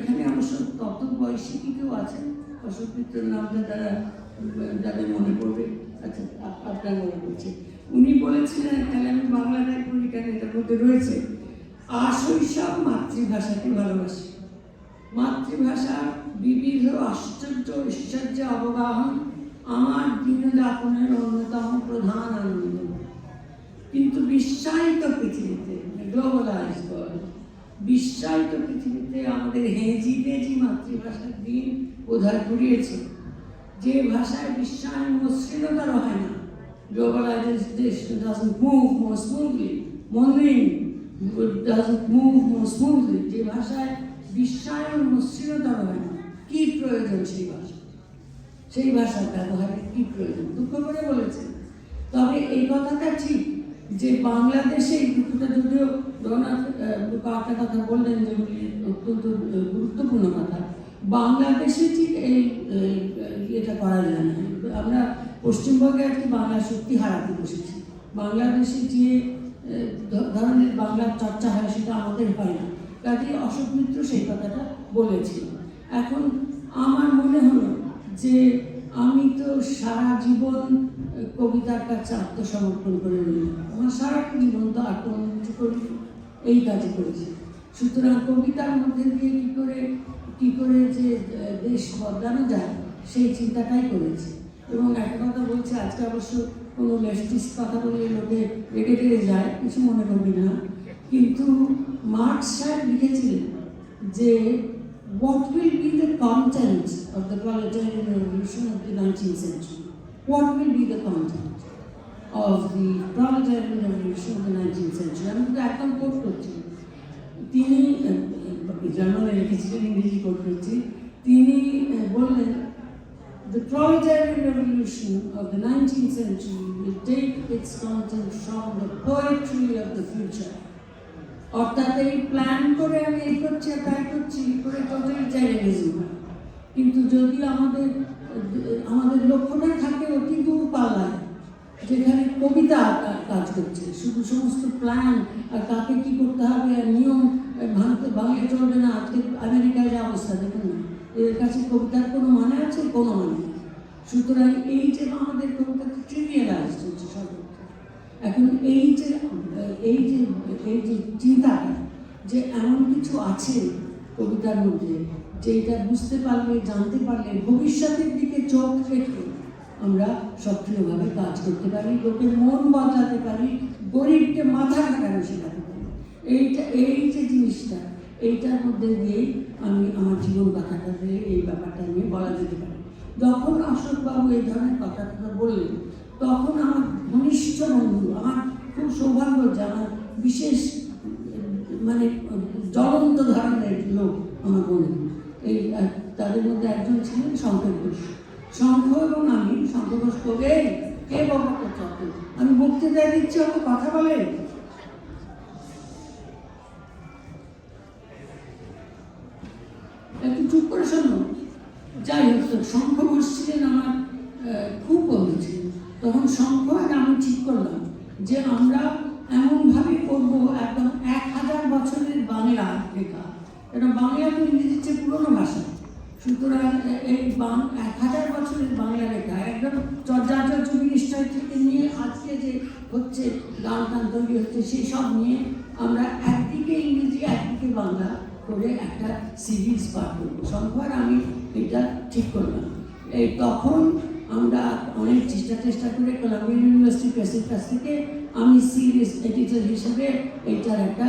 এখানে অবশ্য তত বয়সী কি কেউ আছেন? অশোক মিত্রের নামটা তারা যাদের মনে পড়বে আচ্ছা আপনার মনে পড়ছে। উনি বলেছিলেন, তাহলে আমি বাংলাটায় পড়ি কেন এটার মধ্যে রয়েছে আশৈশব মাতৃভাষাকে ভালোবাসি। মাতৃভাষার বিবিধ আশ্চর্য ঐশ্বর্য অবগাহন আমার দিনযাপনের অন্যতম প্রধান আনন্দ। কিন্তু বিশ্বায়িত পৃথিবীতে গ্লোবালাইজ ওয়ার্ল্ড বিশ্বায়িত পৃথিবীতে আমাদের হেজি তেজি মাতৃভাষার দিন বোধহয় ঘুরিয়েছে। যে ভাষায় বিশ্বায়ন মসৃণতর হয় না globalization doesn't move more যে ভাষায় বিশ্বায়ন মসৃণতর হয় না, কি প্রয়োজন সেই ভাষা সেই ভাষার ব্যবহারে কি প্রয়োজন? দুঃখ করে বলেছেন তবে এই কথাটা ঠিক। যে বাংলাদেশে দুটোটা যদিও রঘুনাথ আহ, একটা কথা বললেন যেগুলি অত্যন্ত গুরুত্বপূর্ণ কথা বাংলাদেশে ঠিক এই ইয়েটা করা যায় না। আমরা পশ্চিমবঙ্গে আর কি বাংলা সত্যি হারাতে বসেছি। বাংলাদেশে যে ধরনের বাংলার চর্চা হয় সেটা আমাদের হয় না। কাজে অশোক মিত্র সেই কথাটা বলেছিল। এখন আমার মনে হলো যে আমি তো সারা জীবন কবিতার কাছে আত্মসমর্পণ করে রইলাম আমার সারা জীবন তো কিছু করি এই কাজে করেছি। সুতরাং কবিতার মধ্যে দিয়ে কী করে কী করে যে দেশ বদলানো যায়, সেই চিন্তাটাই করেছি। এবং একটা কথা বলছি, আজকে অবশ্য কোনো লেফটিস্ট কথা বলে লোকে রেগে টেগে যায়, কিছু মনে করবি না। কিন্তু মার্কস সাহেব লিখেছিলেন যে, what will be the content of the proletarian revolution of 19th century? What will be the content of the proletarian revolution of the 19th century? আমি কিন্তু একদম কোট করছি তিনি জার্মানে লিখেছিলেন ইংরেজি কোট করছি তিনি আহ, বললেন The proletarian revolution of the 19th century will take its content from the poetry of the future. অর্থাৎ এই প্ল্যান করে আমি এই করছি আর তাই করছি করে টোটালিটারিয়ানিজম কিন্তু যদি আমাদের আমাদের লক্ষ্যটা থাকে অতি দূর পাল্লায়, যেখানে কবিতা কাজ করছে। শুধু সমস্ত প্ল্যান আর কাকে কি করতে হবে আর নিয়ম ভাঙতে ভাঙলে চলবে না, আজকে আমেরিকায় যে অবস্থা, দেখুন না। এর কাছে কবিতার কোনো মানে আছে? কোনো মানে নেই। সুতরাং এই যে আমাদের কবিতা ট্রিভিয়ালাইজ হচ্ছে সর্বত্র। এখন এই যে এই যে এই যে চিন্তাটা যে এমন কিছু আছে কবিতার মধ্যে যেটা বুঝতে পারলে, জানতে পারলে, ভবিষ্যতের দিকে চোখ রেখে আমরা সক্রিয়ভাবে কাজ করতে পারি, লোকের মন বাঁচাতে পারি, গরিবকে মাথা খাটানো শেখাতে পারি। এইটা, এই যে জিনিসটা, এইটার মধ্যে দিয়েই আমি আমার জীবন কথাটাতে এই ব্যাপারটা নিয়ে বলা যেতে পারে। যখন অশোকবাবু এই ধরনের কথাটা বললেন, তখন আমার ঘনিষ্ঠ বন্ধু, আমার খুব সৌভাগ্য যে আমার বিশেষ মানে জ্বলন্ত ধরনের লোক আমার বন্ধু। এই তাদের মধ্যে একজন ছিলেন শঙ্কর ঘোষ। শঙ্খ এবং আমি শঙ্কর ঘোষ কবে কে বাবা কথা আমি বক্তৃতা দিচ্ছি অত কথা বলে। একটু চুপ করে শোনো। যাই হোক শঙ্খ ঘোষ ছিলেন আমার খুব বন্ধু তখন শঙ্খ আর আমি ঠিক করলাম যে আমরা এমনভাবে করব একদম এক হাজার বছরের বাংলা লেখা। এটা বাংলা তো ইংরেজির চেয়ে পুরোনো ভাষা। সুতরাং এই এক হাজার বছরের বাংলা লেখা, একদম চর্যাচর্য নিষ্ঠায় থেকে নিয়ে আজকে যে হচ্ছে গান টান তৈরি হচ্ছে, সেই সব নিয়ে আমরা একদিকে ইংরেজি, একদিকে বাংলা করে একটা সিরিজ পাঠ করব। শঙ্কর, আমি এটা ঠিক করলাম। এই তখন আমরা অনেক চেষ্টা চেষ্টা করে কলাম্বিয়া ইউনিভার্সিটি প্রেসের কাছ থেকে আমি সিরিজ এডিটর হিসেবে এইটার একটা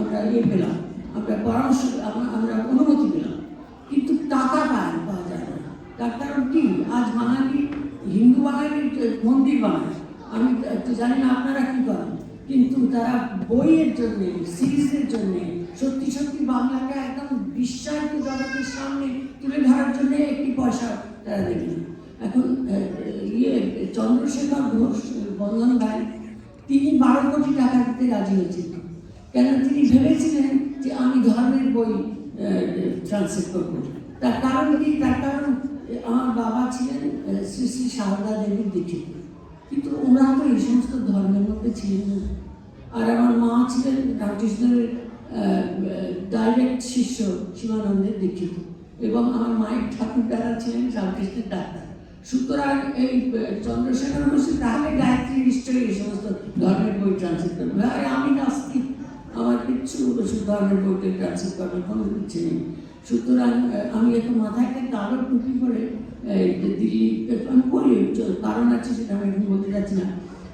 আমরা ইয়ে পেলাম। আমরা পরামর্শ আমরা- অনুমতি পেলাম। কিন্তু টাকা পায়, পাওয়া যায় না। তার কারণ কি? আজ বাঙালি, হিন্দু বাঙালি মন্দির বানায়। আমি তো জানি না আপনারা কি করেন। কিন্তু তারা বইয়ের জন্য, সিরিজের জন্যে, সত্যি সত্যি বাংলাকে একদম বিশ্বায়িত জগতের সামনে তুলে ধরার জন্যে একটি পয়সা তারা দেবে এখন ইয়ে চন্দ্রশেখর ঘোষ, বন্ধন ভাই, তিনি বারো কোটি টাকা দিতে রাজি হয়েছিলেন। কেন? তিনি ভেবেছিলেন যে আমি ধর্মের বই ট্রান্সলেট করব। তার কারণ কি? তার কারণ, আমার বাবা ছিলেন শ্রী শ্রী সারদা দেবীর দীক্ষিত। কিন্তু ওনারা তো এই সমস্ত ধর্মের মধ্যে ছিলেন না। আর আমার মা ছিলেন রামকৃষ্ণের ডাইরেক্ট শিষ্য শিবানন্দের দীক্ষিত। এবং আমার মায়ের ঠাকুর দ্বারা ছিলেন রামকৃষ্ণের ডাক্তার সুতরাং এই চন্দ্রশেখর বসু তাহলে গায়ত্রী নিশ্চয়ই এই সমস্ত ধর্মের বই ট্রান্সলেট করবে। আর আমি নাস্তিক। আমার কিচ্ছু ওষুধ ধর্মের বইতে ট্রান্সলেট করবে কোনো ইচ্ছে নেই। সুতরাং আমি একটু মাথায় একটা কালো টুপি করে দিল্লি, আমি চ- কারণ আছে সেটা আমি এখন বলতে যাচ্ছি না।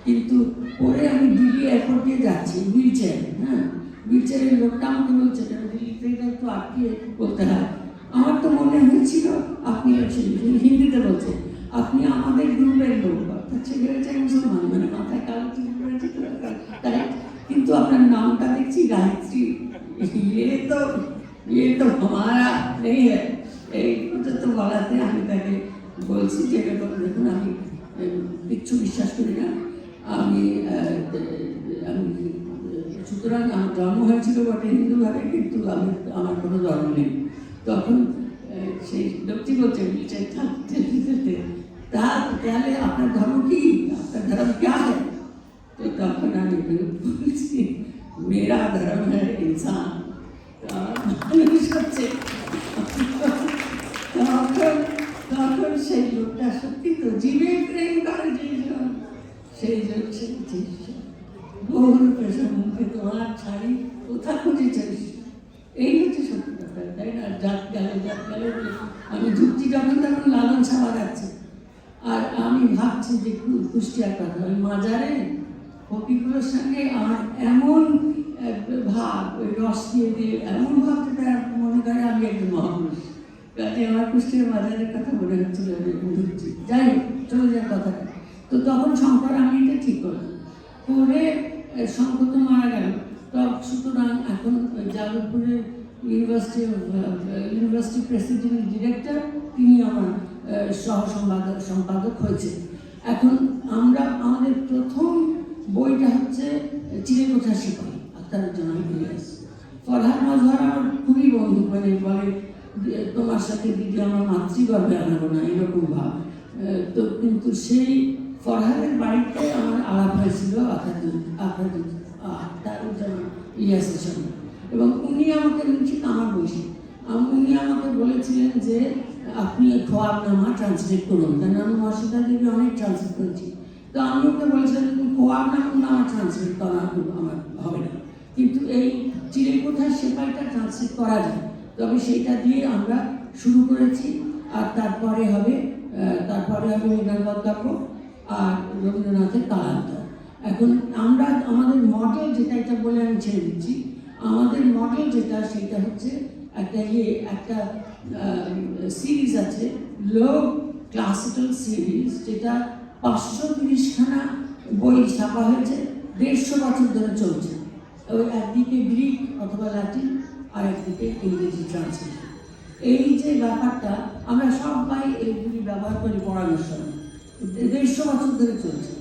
কিন্তু পরে আমি দিল্লি দিয়ে যাচ্ছি হুইল চেয়ারে হ্যাঁ? হুইল চেয়ারের লোকটা আমাকে বলছে দিল্লিতে একটু আটকে বলতে হয়? আমার তো মনে হয়েছিল, আপনি হিন্দিতে বলছে আপনি আমাদের গ্রুপের লোক অর্থাৎ ছেলে হচ্ছে মুসলমান মানে মাথায় কালো চুল করেছে তাই কিন্তু আপনার নামটা দেখছি গায়ত্রী ইয়ে তো ইয়ে তো हमारा नहीं है এই কথা তো বলাতে আমি তাকে বলছি যে এরকম দেখুন আমি উম, কিচ্ছু বিশ্বাস করি না আমি আহ, আমি সুতরাং আমার জন্ম হয়েছিল বটে হিন্দুভাবে কিন্তু আমি আমার কোনো ধর্ম নেই তখন আহ, সেই লোকটি বলছে বলছে থাকতে থাকতে তা তাহলে আপনার ধর্ম কি আপনার ধর্ম क्या है तो तখন আমি বলছি মেরা ধর্ম হ্যাঁ ইনসান মানুষ হচ্ছে তখন তখন সেই লোকটা সত্যি তো জীবের প্রেম করে যেজন সেই জন সেই জিনিস বহুরূপে সম্মুখে তোমার ছাড়ি কোথা খুঁজেছিস এই হচ্ছে সত্যি কথা তাই না জাত গেলে জাত গেলে আমি যুক্তি যখন তখন লালন ছাওয়া যাচ্ছে আর আমি ভাবছি যে কুষ্টিয়ার কথা আমি মাজারে ফকিরগুলোর সঙ্গে আমার এমন ভাব, ওই রস দিয়ে দিয়ে, এমন ভাবতে তারা মনে করে আমি একজন মহাপুরুষ। কাজে আমার কুষ্টিয়ার মাজারের কথা মনে হচ্ছিল যাই হোক, চলে যাক কথাটা তো তখন শঙ্কর আমি এটা ঠিক করলাম। করে শঙ্কর তো মারা গেল। সুতরাং এখন যাদবপুরের ইউনিভার্সিটি ইউনিভার্সিটি প্রেসিডেন্ট ডিরেক্টর, তিনি আমার সহ সম্পাদক সম্পাদক হয়েছে এখন আমরা, আমাদের প্রথম বইটা হচ্ছে চিড়ে কোথা সিপাহী আখতারুজ্জামান ইলিয়াস। ফরহাদ মজহর আমার খুবই বন্ধু মানে বলে তোমার সাথে দিদি আমার মাতৃগর্ভে আনাবো না, এরকম ভাব। তো কিন্তু সেই ফরহাদের বাড়িতে আমার আলাপ হয়েছিল আখাদুল আখাদুল আখতারুজ্জামান ইলিয়াসের সঙ্গে। এবং উনি আমাকে নিশ্চিত আমার আম- উনি আমাকে বলেছিলেন যে, আপনি খোয়াবনামা ট্রান্সলেট করুন। কেন আমি মর্ষিদা দেবী অনেক ট্রান্সলেট করেছি তো আমি ওকে বলেছিলাম যে খোয়াবনামা ট্রান্সলেট করা আমার হবে না। কিন্তু এই কোথায় সেপাইটা ট্রান্সলেট করা যায়? তবে সেইটা দিয়ে আমরা শুরু করেছি, আর তারপরে হবে তারপরে হবে মৃণাল আর রবীন্দ্রনাথের কালান্তর এখন আমরা আমাদের মডেল যেটা, এটা বলে আমি ছেড়ে দিচ্ছি। আমাদের মডেল যেটা, সেটা হচ্ছে একটা ইয়ে একটা সিরিজ আছে লো ক্লাসিক্যাল সিরিজ যেটা পাঁচশো তিরিশখানা বই ছাপা হয়েছে, দেড়শো বছর ধরে চলছে। ওই একদিকে গ্রিক অথবা ল্যাটিন আর একদিকে ইংরেজি ট্রান্সলেশন। এই যে ব্যাপারটা, আমরা সবাই এইগুলি ব্যবহার করি পড়ানোর সময়। দেড়শো বছর ধরে চলছে।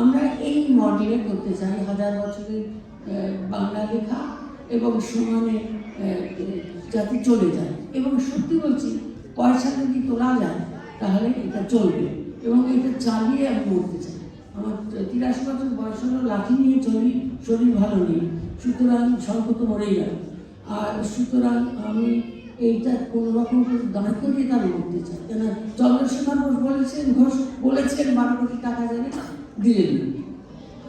আমরা এই মডেলে করতে চাই হাজার বছরের বাংলা লেখা এবং সমানে যাতে চলে যায়। এবং সত্যি বলছি, পয়সা যদি তোলা যায়, তাহলে এটা চলবে। এবং এটা চালিয়ে আমি মরতে চাই। আমার তিরাশি বছর বয়স হলো, লাঠি নিয়ে চলি, শরীর ভালো নেই। সুতরাং স্বল্প তো মরেই গেল। আর সুতরাং আমি এইটা কোনো রকম দাঁড় করিয়ে তার করতে চাই। কেন চন্দ্রশেখর ঘোষ বলেছেন ঘোষ বলেছেন, বারো কোটি টাকা যাবে দিলেন না।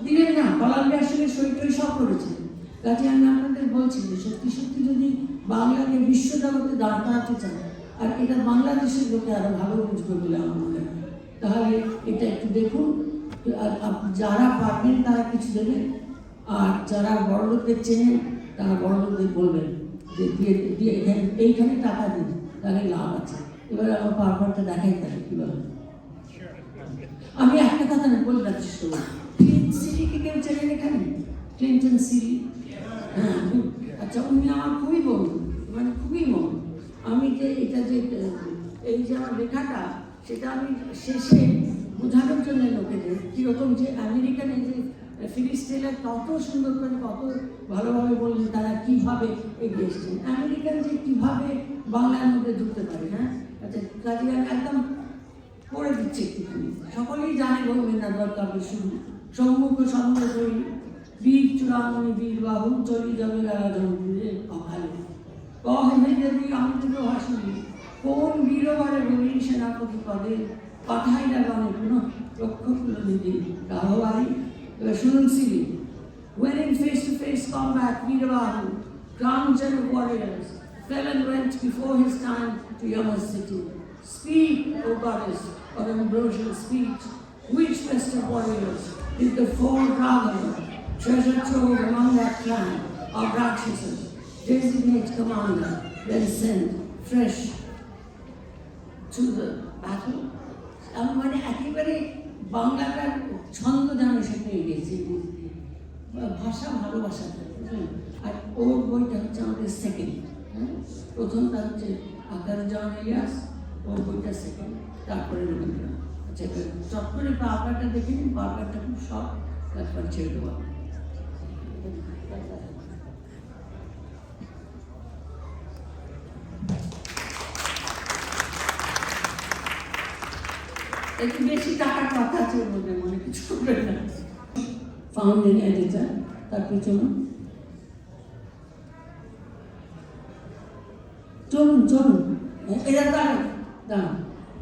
দিলেন না কলাম্বিয়ার সঙ্গে সই টই সব করেছেন। কাজে আমি আপনাদের বলছি যে, সত্যি সত্যি যদি বাংলাকে বিশ্ব জগতে দাঁড় করাতে চান, আর এটা বাংলাদেশের লোকে আরও ভালো বুঝবে বলে আমার মনে হয়। তাহলে এটা একটু দেখুন, আর যারা পারবেন তারা কিছু দেবেন, আর যারা বড় লোকদের চেনেন, তারা বড় লোকদের বলবেন যে দিয়ে দিয়ে এখানে, এইখানে টাকা দিন, তাহলে লাভ আছে। এবার আমার পারফরটা দেখাই থাকে কী বলেন আমি একটা কথা না বলে রাখছি, শোনো। ক্লিন সিটিকে কেউ চেনেন এখানে? ক্লিনটন সিটি হ্যাঁ আচ্ছা উনি আমার খুবই বন্ধু মানে খুবই বন্ধু। আমি যে, এটা যে, এই যে আমার লেখাটা সেটা আমি শেষে বোঝানোর জন্য লোকেদের কীরকম যে আমেরিকান যে ফিলিস্তিনের কত সুন্দর করে, কত ভালোভাবে বললেন তারা কীভাবে এগিয়ে এসছেন। আমেরিকান যে কীভাবে বাংলার মধ্যে ঢুকতে পারে হ্যাঁ? আচ্ছা কাজে আমি একদম করে দিচ্ছে একটুখানি। সকলেই জানে রবীন্দ্রনাথ কাব্যের শুরু। সম্মুখ সম্মুখ করি বীর চূড়া চূড়ামণি বীর বাহু, চলি যাবে বীরে অকালে কহে দেবী অমৃত ভাসুরী কোন বীরবারে বলি সেনাপতি পদে কথাই লাগানে পুনঃ রক্ষক নিধি রাহবাই এবার শুনুন silly When in face-to-face combat, Veerabahu, crowned general warriors, fell and went before his time to Yama's city. Speak, O goddess, of ambrosial speech, which best of warriors is the four Ravana, treasure trove among that clan of Rakshasas, designate commander, then send fresh the আমি মানে একেবারে বাংলাটার ছন্দ যেন সেখানে গেছে ভাষা ভালোবাসা আর ওর বইটা হচ্ছে আমাদের সেকেন্ড হ্যাঁ? প্রথমটা হচ্ছে আকার জন ইলিয়াস, ওর বইটা সেকেন্ড তারপরে রবীন্দ্রনাথ। আচ্ছা চট করে পাওয়ারটা দেখে নিন পাওয়ারটা খুব শর্ট তারপর ছেড়ে দেওয়া একটু বেশি টাকার কথা আছে ওর মধ্যে মনে কিছু করবে না ফাউন্ডিং এডিটর তার পিছনে চলুন চলুন এরা দাঁড়ান দাঁড়ান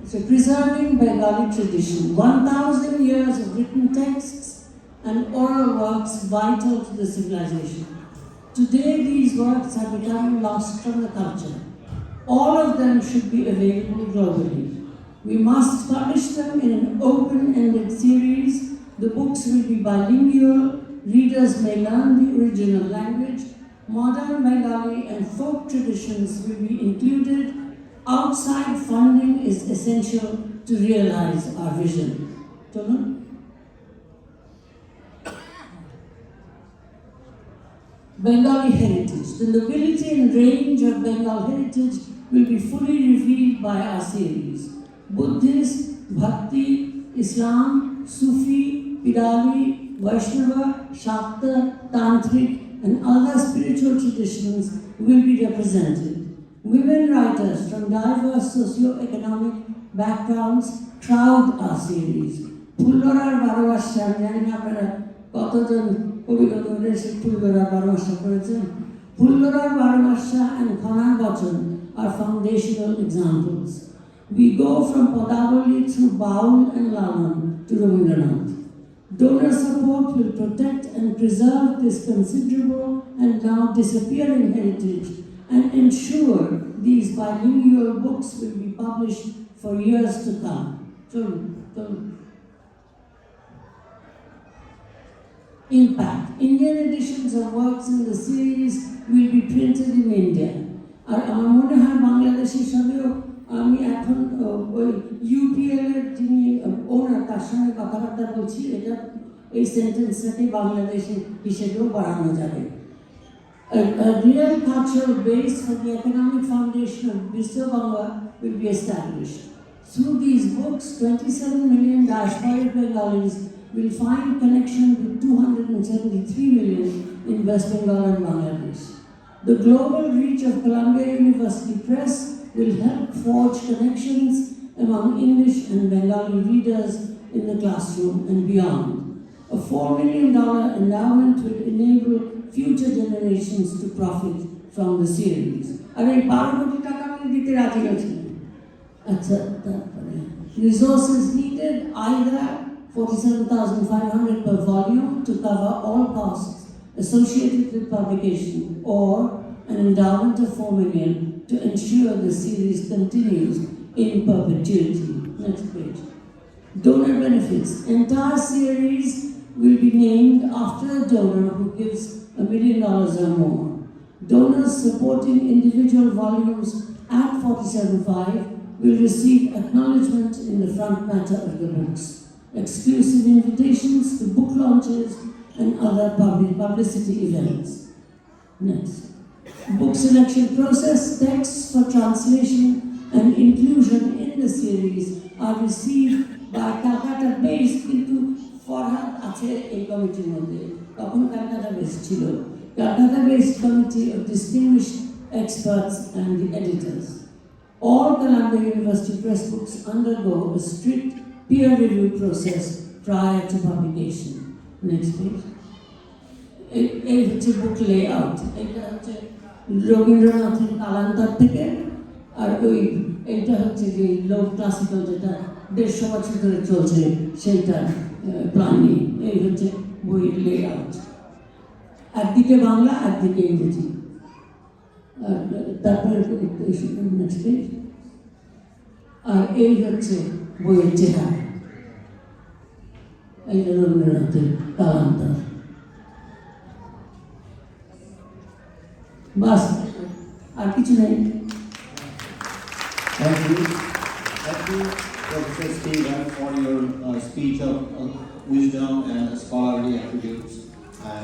So preserving Bengali tradition, 1,000 years of written texts and oral works vital to the civilization. Today these works have become lost from the culture. All of them should be available globally. We must publish them in an open-ended series. The books will be bilingual. Readers may learn the original language. Modern Bengali and folk traditions will be included. Outside funding is essential to realize our vision. Don't Bengali heritage. The nobility and range of Bengal heritage will be fully revealed by our series. Buddhist, Bhakti, Islam, Sufi, Pirali, Vaishnava, Shakta, Tantric, and other spiritual traditions will be represented. Women writers from diverse socio-economic backgrounds crowd our series. ফুল্লরার বারো মাসে আমি জানি না আপনারা কতজন কবিগত এসে ফুল্লরার বারো মাসা করেছেন ফুল্লরার বারো মাসা and খনার বচন are foundational examples. We go from Padavali through Baul and Lalan to Rabindranath. Donor support will protect and preserve this considerable and now disappearing heritage and ensure these bilingual books will be published for years to come. Chulun, chulun. Impact. Indian editions of works in the series will be printed in India. আর আমার মনে হয় বাংলাদেশের সঙ্গেও আমি এখন আহ, ওই UPL এর যিনি ওনার তার সঙ্গে কথাবার্তা বলছি এটা এই সেন্টেন্সটাকে বাংলাদেশি হিসেবেও বাড়ানো যাবে A, a real cultural base for the economic foundation of Biswabanga will be established. Through these books, 27 million diasporic Bengalis will find connection with 273 million in West Bengal and Bangladesh. The global reach of Columbia University Press will help forge connections among English and Bengali readers in the classroom and beyond. A $4 million endowment will enable future generations to profit from the series. আর এই বারো কোটি টাকা আমি দিতে রাজি আছি আচ্ছা তারপরে resources needed either 47,500 per volume to cover all costs associated with publication or an endowment of 4 million to ensure the series continues in perpetuity. Next page. Donor benefits. Entire series will be named after a donor who gives a million dollars or more. Donors supporting individual volumes at 47.5 will receive acknowledgement in the front matter of the books, exclusive invitations to book launches and other public publicity events. Next Book selection process, texts for translation and inclusion in the series are received by Calcutta based কিন্তু ফরহাদ আছে এই কমিটির মধ্যে তখন Calcutta based ছিল Calcutta based committee of distinguished experts and the editors. All Columbia University press books undergo a strict peer review process prior to publication. Next page. এই- এই হচ্ছে বুক লে আউট এটা হচ্ছে রবীন্দ্রনাথের কালান্তর থেকে, আর ওই এইটা হচ্ছে যে লো ক্লাসিক্যাল যেটা দেড়শো বছর ধরে চলছে সেইটার প্ল্যানিং এই হচ্ছে বইয়ের লে আউট একদিকে বাংলা, একদিকে ইংরেজি। আর তারপরে আর এই হচ্ছে বইয়ের চেহারা। এই রবীন্দ্রনাথের কালান্তর। বাস আর কিছু নেই Thank you. Thank you, Professor Stephen, for your uh, speech of uh, wisdom and scholarly attributes.